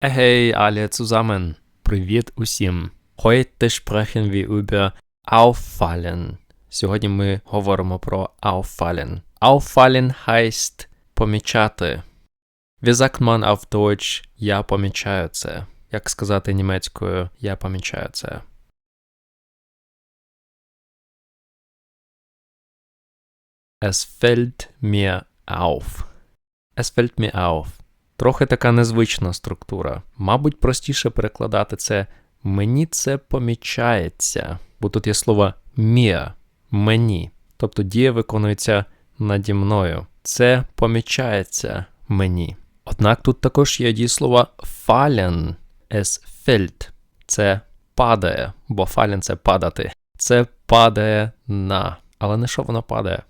Hey alle zusammen. Привіт усім. Heute sprechen wir über auffallen. Сьогодні ми говоримо про auffallen. Auffallen heißt помічати. Wie sagt man auf Deutsch я помічаю це? Як сказати німецькою я помічаю це? Es fällt mir auf. Es fällt mir auf. Трохи така незвична структура. Мабуть, простіше перекладати це мені це помічається, бо тут є слово mir, мені. Тобто дія виконується наді мною. Це помічається мені. Однак тут також є дієслово fallen, es fällt. Це падає, бо fallen – це падати. Це падає на. Але не що воно падає.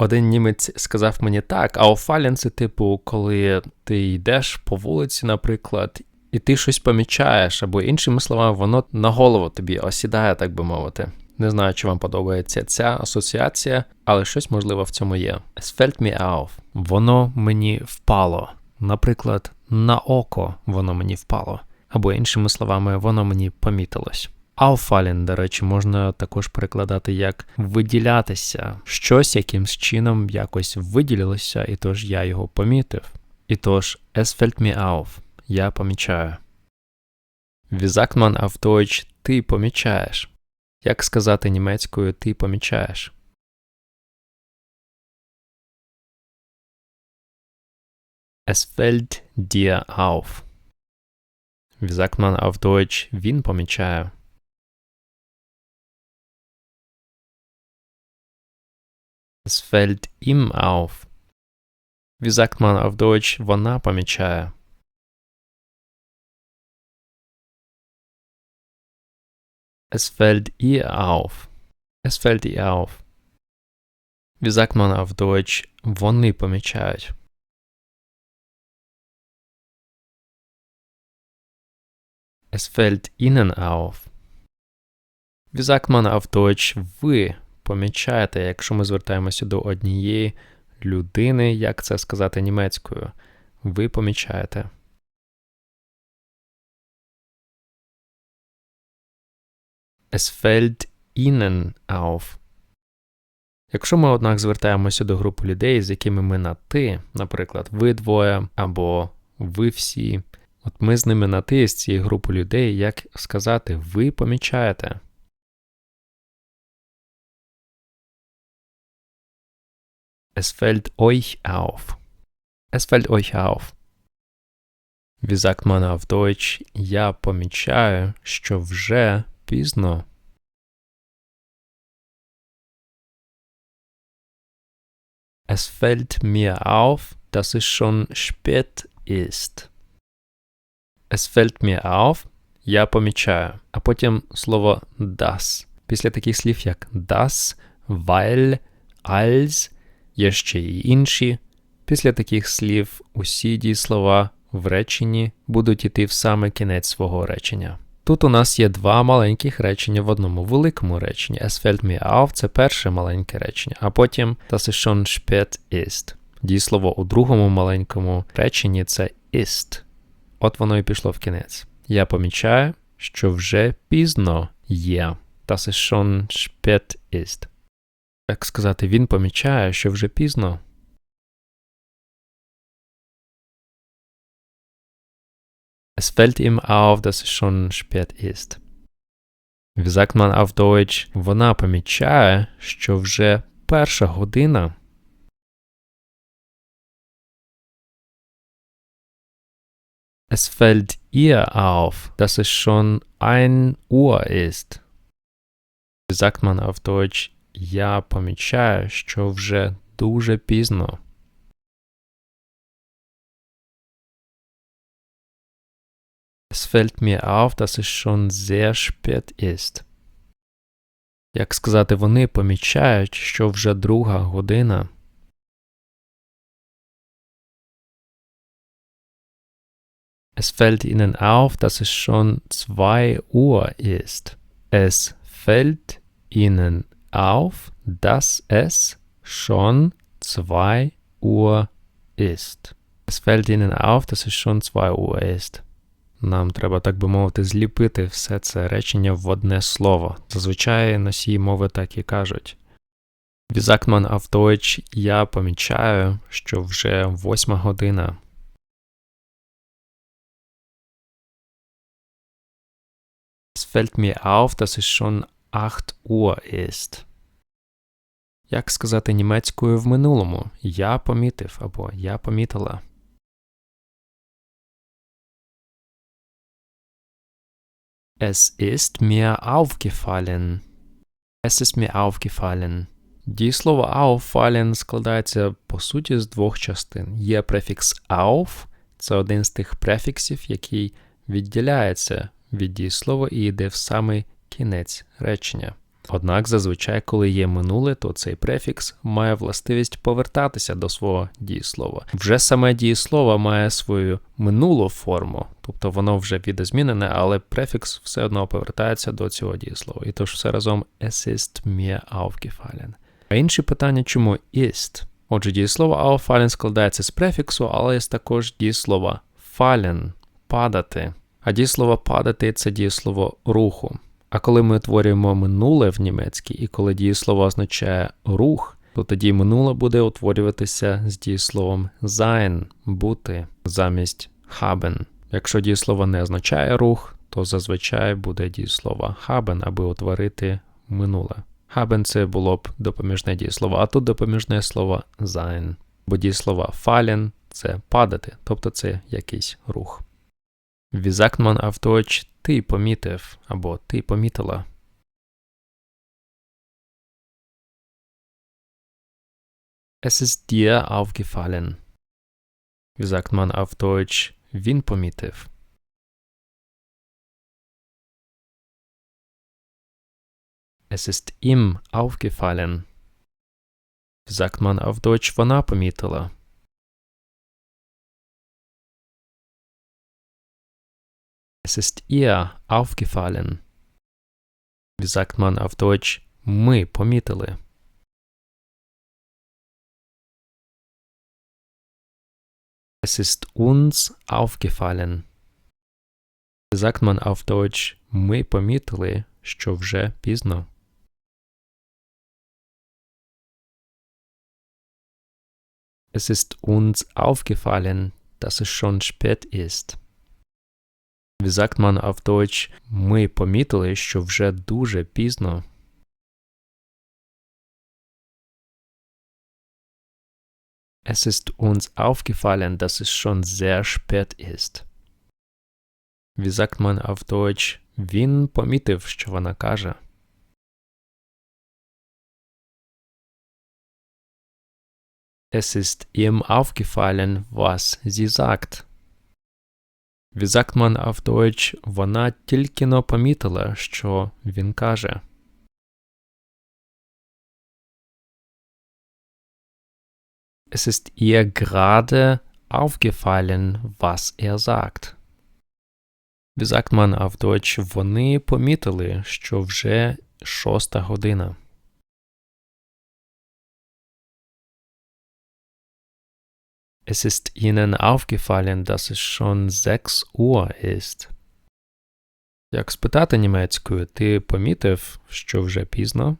Один німець сказав мені так, а офалін це типу, коли ти йдеш по вулиці, наприклад, і ти щось помічаєш, або іншими словами, воно на голову тобі осідає, так би мовити. Не знаю, чи вам подобається ця асоціація, але щось можливо в цьому є. Es auf. Воно мені впало. Наприклад, на око воно мені впало. Або іншими словами, воно мені помітилось. Auffallen, до речі, можна також перекладати як виділятися. Щось якимсь чином якось виділилося, і тож я його помітив. І тож, es auf. Я помічаю. Wie sagt ти помічаєш? Як сказати німецькою ти помічаєш? Es fällt dir auf. Wie sagt man auf Deutsch він помічає? Es fällt ihm auf. Wie sagt man auf Deutsch вона помічає? Es fällt ihr auf. Es fällt ihr auf. Wie sagt man auf Deutsch вони помічають? Es fällt ihnen auf. Wie sagt man auf Deutsch ви помічаєте, якщо ми звертаємося до однієї людини, як це сказати німецькою? Ви помічаєте. Es fällt ihnen auf. Якщо ми, однак, звертаємося до групи людей, з якими ми на ти, наприклад, ви двоє або ви всі, от ми з ними на ти з цієї групи людей, як сказати, ви помічаєте. Es fällt euch auf. Es fällt euch auf. Wie sagt man auf Deutsch Я помічаю, що вже пізно. Es fällt mir auf, dass es schon spät ist. Es fällt mir auf, я помічаю. А потім слово das. Після таких слів, як das, weil, als, є ще й інші. Після таких слів усі дієслова в реченні будуть іти в саме кінець свого речення. Тут у нас є два маленьких речення в одному великому реченні. Es fällt mir auf – це перше маленьке речення, а потім das ist schon spät ist. Дієслово у другому маленькому реченні це ist. От воно і пішло в кінець. Я помічаю, що вже пізно є. Das ist schon spät ist. Як сказати, він помічає, що вже пізно. Es fällt ihm auf, dass es schon spät ist. Wie sagt man auf Deutsch, вона помічає, що вже перша година. Es fällt ihr auf, dass es schon ein Uhr ist. Wie sagt man auf Deutsch, я помічаю, що вже дуже пізно. Es fällt mir auf, dass es schon sehr spät ist. Як сказати, вони помічають, що вже друга година. Es fällt ihnen auf, dass es schon zwei Uhr ist. Es fällt ihnen auf, dass es schon zwei Uhr ist. Es fällt Ihnen auf, dass es schon 2 Uhr ist. Нам треба, так би мовити, зліпити все це речення в одне слово. Зазвичай носії мови так і кажуть. Auf Deutsch я помічаю, що вже восьма година. Es fällt mir auf, dass es schon 8 Uhr ist. Як сказати німецькою в минулому? Я помітив або я помітила. Es ist mir aufgefallen. Es ist mir aufgefallen. Дієслово auffallen складається по суті з двох частин. Є префікс auf, це один з тих префіксів, який відділяється від дієслова і йде в самий кінець речення. Однак зазвичай, коли є минуле, то цей префікс має властивість повертатися до свого дієслова. Вже саме дієслово має свою минулу форму, тобто воно вже відозмінене, але префікс все одно повертається до цього дієслова. І тож все разом es mir aufgefallen. А інше питання, чому ist? Отже, дієслово auffallen складається з префіксу, але є також дієслово fallen – падати. А дієслово падати це дієслово руху. А коли ми утворюємо минуле в німецькій, і коли дієслово означає рух, то тоді минуле буде утворюватися з дієсловом sein – бути замість haben. Якщо дієслово не означає рух, то зазвичай буде дієслово haben, аби утворити минуле. Haben – це було б допоміжне дієслово, а тут допоміжне слово sein. Бо дієслова fallen – це падати, тобто це якийсь рух. Auf Deutsch ти помітив або ти помітила? Es ist dir aufgefallen. Wie sagt man auf Deutsch він помітив? Es ist ihm aufgefallen. Wie sagt man auf Deutsch вона помітила? Es ist ihr aufgefallen. Wie sagt man auf Deutsch ми помітили? Es ist uns aufgefallen. Wie sagt man auf Deutsch ми помітили, що вже пізно? Es ist uns aufgefallen, dass es schon spät ist. Wie man auf Deutsch ми помітили, що вже дуже пізно. Es ist uns aufgefallen, dass es schon sehr spät ist. Wie sagt man auf Deutsch він помітив, що вона каже. Es ist ihm aufgefallen, was sie sagt. Auf Deutsch вона тільки но помітила, що він каже. Es ist ihr gerade aufgefallen, was er sagt. Wie sagt man auf Deutsch вони помітили, що вже шоста година. Es ist ihnen aufgefallen, dass es schon 6 Uhr ist. Як спитати німецькою, ти помітив, що вже пізно?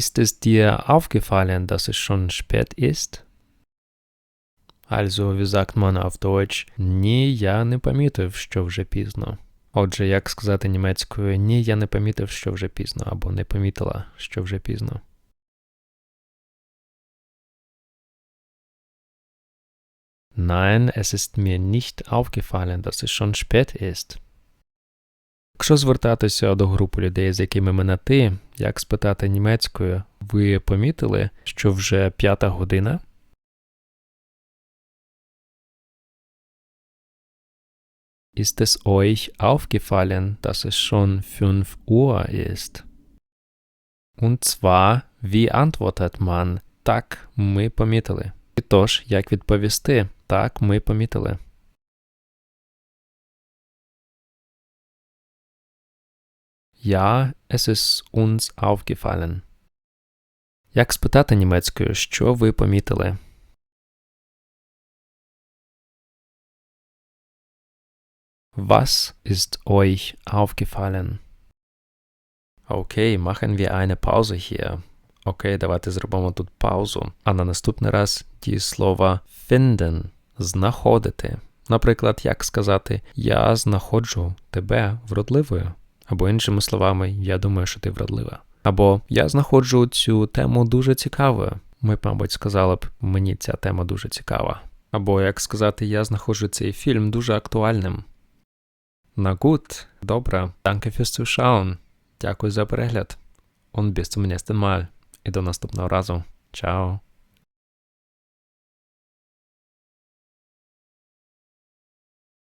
Ist es dir aufgefallen, dass es schon spät ist? Also, wie sagt man auf Deutsch, ні, я не помітив, що вже пізно. Отже, як сказати німецькою, ні, я не помітив, що вже пізно, або не помітила, що вже пізно. Nein, es ist mir nicht aufgefallen, dass es schon spät ist. Якщо звертатися до групи людей, з якими ми ти, як спитати німецькою, ви помітили, що вже п'ята година? Ist es euch aufgefallen, dass es schon 5 Uhr ist? Und zwar, wie antwortet man? Так, ми помітили. Тож, як відповісти? Так, ми помітили. Ja, es ist uns aufgefallen. Як спитати німецькою, що ви помітили? Was ist euch aufgefallen? Окей, machen wir eine Pause hier. Окей, давайте зробимо тут паузу. А на наступний раз дієслова finden знаходити. Наприклад, як сказати Я знаходжу тебе вродливою. Або іншими словами, я думаю, що ти вродлива. Або я знаходжу цю тему дуже цікавою. Ми мабуть, сказали б, мені ця тема дуже цікава. Або як сказати, я знаходжу цей фільм дуже актуальним. На gut, добре, danke fürs Zuschauen. Дякую за перегляд. Und bis zum. І до наступного разу. Чао.